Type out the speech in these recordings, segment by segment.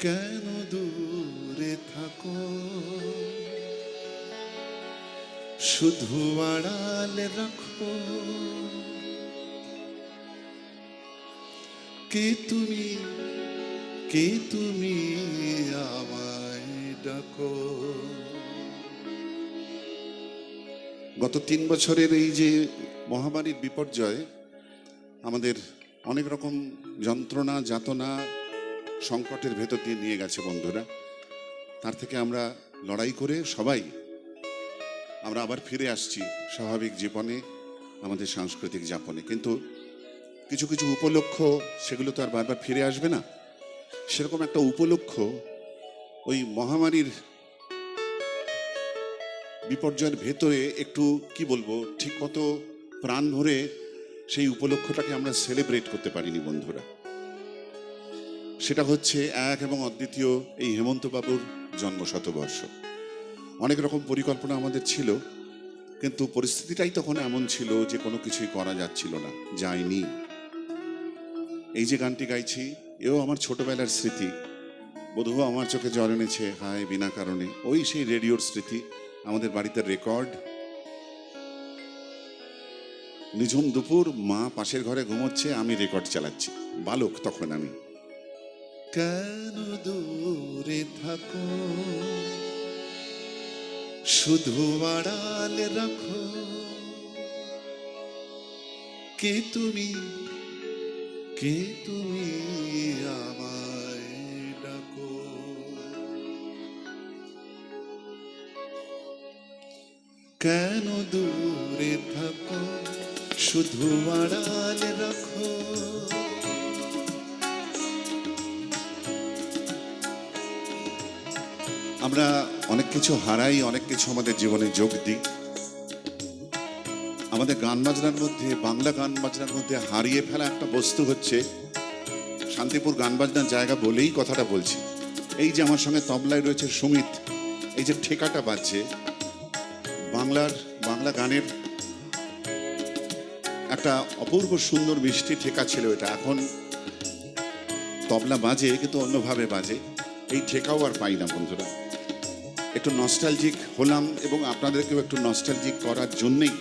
কেন দূরে থাকো? শুধু আড়ালে রাখো। কে তুমি কে তুমি আমায় ডাকো? গত তিন বছরের এই যে মহামারীর বিপর্যয়, আমাদের অনেক রকম যন্ত্রণা, যাতনা সংকটের ভেতর দিয়ে নিয়ে গেছে বন্ধুরা। তার থেকে আমরা লড়াই করে সবাই আমরা আবার ফিরে আসছি স্বাভাবিক জীবনে, আমাদের সাংস্কৃতিক যাপনে। কিন্তু কিছু কিছু উপলক্ষ সেগুলো তো আর বারবার ফিরে আসবে না। সেরকম একটা উপলক্ষ ওই মহামারীর বিপর্যয়ের ভেতরে একটু, কি বলব ঠিকমতো প্রাণ ভরে সেই উপলক্ষটাকে আমরা সেলিব্রেট করতে পারিনি বন্ধুরা। সেটা হচ্ছে এক এবং অদ্বিতীয় এই হেমন্ত বাবুর জন্ম শতবর্ষ অনেক রকম পরিকল্পনা আমাদের ছিল, কিন্তু পরিস্থিতিটাই তখন এমন ছিল যে কোনো কিছুই করা যাচ্ছিল না, যায়নি। এই যে গানটি গাইছি, এও আমার ছোটবেলার স্মৃতি। বোধহয় আমার চোখে জল এনেছে, হায় বিনা কারণে। ওই সেই রেডিওর স্মৃতি, আমাদের বাড়িতে রেকর্ড। নিঝুম দুপুর মা পাশের ঘরে ঘুমোচ্ছে, আমি রেকর্ড চালাচ্ছি। বালক তখন আমি। কেন দূরে থাকো? শুধু আড়ালে রাখো। কে তুমি? কে তুমি কেন দূরে থাকো? শুধু আড়ালে রাখো। আমরা অনেক কিছু হারাই, অনেক কিছু আমাদের জীবনে যোগ দিই। আমাদের গান বাজনার মধ্যে, বাংলা গান বাজনার মধ্যে হারিয়ে ফেলা একটা বস্তু হচ্ছে শান্তিপুর গান বাজনার জায়গা বলেই কথাটা বলছি। এই যে আমার সঙ্গে তবলায় রয়েছে সুমিত, এই যে ঠেকাটা বাজছে, বাংলার, বাংলা গানের একটা অপূর্ব সুন্দর মিষ্টি ঠেকা ছিল এটা। এখন তবলা বাজে, কিন্তু অন্যভাবে বাজে। এই ঠেকাও আর পাই না বন্ধুরা। একটু নস্টালজিক হলাম এবং আপনাদেরকেও একটু নস্টালজিক করার জন্যেই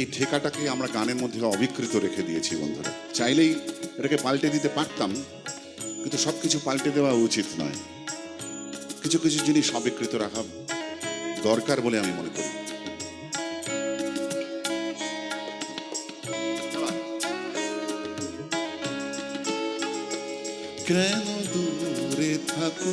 এই ঠেকাটাকে আমরা গানের মধ্যে অবিকৃত রেখে দিয়েছি বন্ধুরা। চাইলেই এটাকে পাল্টে দিতে পারতাম, কিন্তু সব কিছু পাল্টে দেওয়া উচিত নয়। কিছু কিছু জিনিস অবিকৃত রাখা দরকার বলে আমি মনে করি। কেন দূরে থাকো?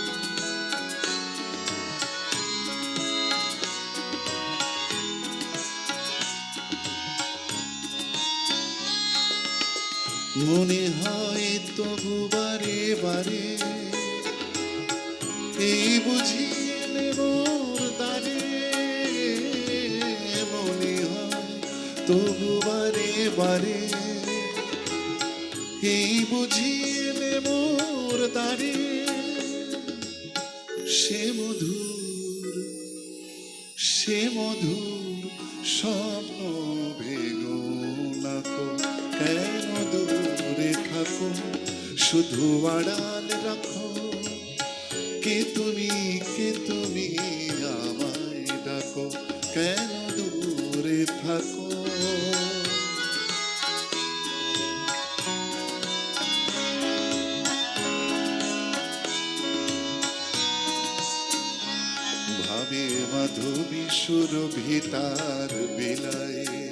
মনে হয় তবু বারে বারে এই বুঝিলে মোর দারে মনে হয় তবু বারে বারে এই বুঝিলে মোর দারে সে মধুর সে মধুর স্বপ্ন ভেগো কেন দূরে থাকো শুধু আড়াল রাখো। কে তুমি কে তুমি আমায় ডাকো? কেন দূরে থাকো? ভাবে মাধবী সুরভি তার বিলায়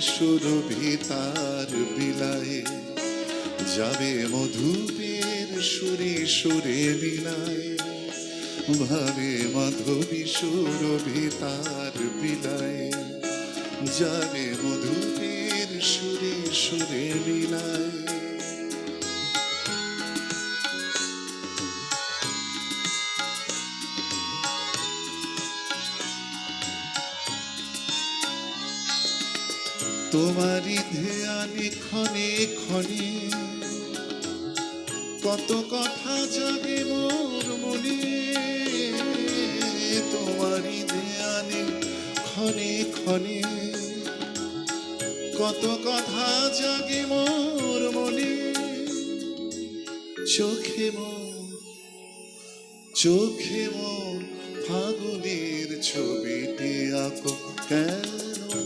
সুরভি তার বিলায়, যাবে মধুপের সুরে সুরে বিলায়, ভাবে মাধবী সুরভি বিলায়, যাবে মধুপের সুরে সুরে বিলায়। তোমারই ধ্যানে ক্ষণে ক্ষণে কত কথা জাগে মোর মনে। তোমারই ধ্যানে ক্ষণে ক্ষণে কত কথা জাগে মোর মনে। চোখে মোর চোখে মোর ফাগুনের ছবিটি আঁকো কেন?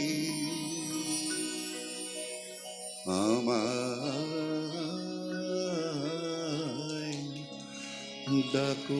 আমায় ডাকো।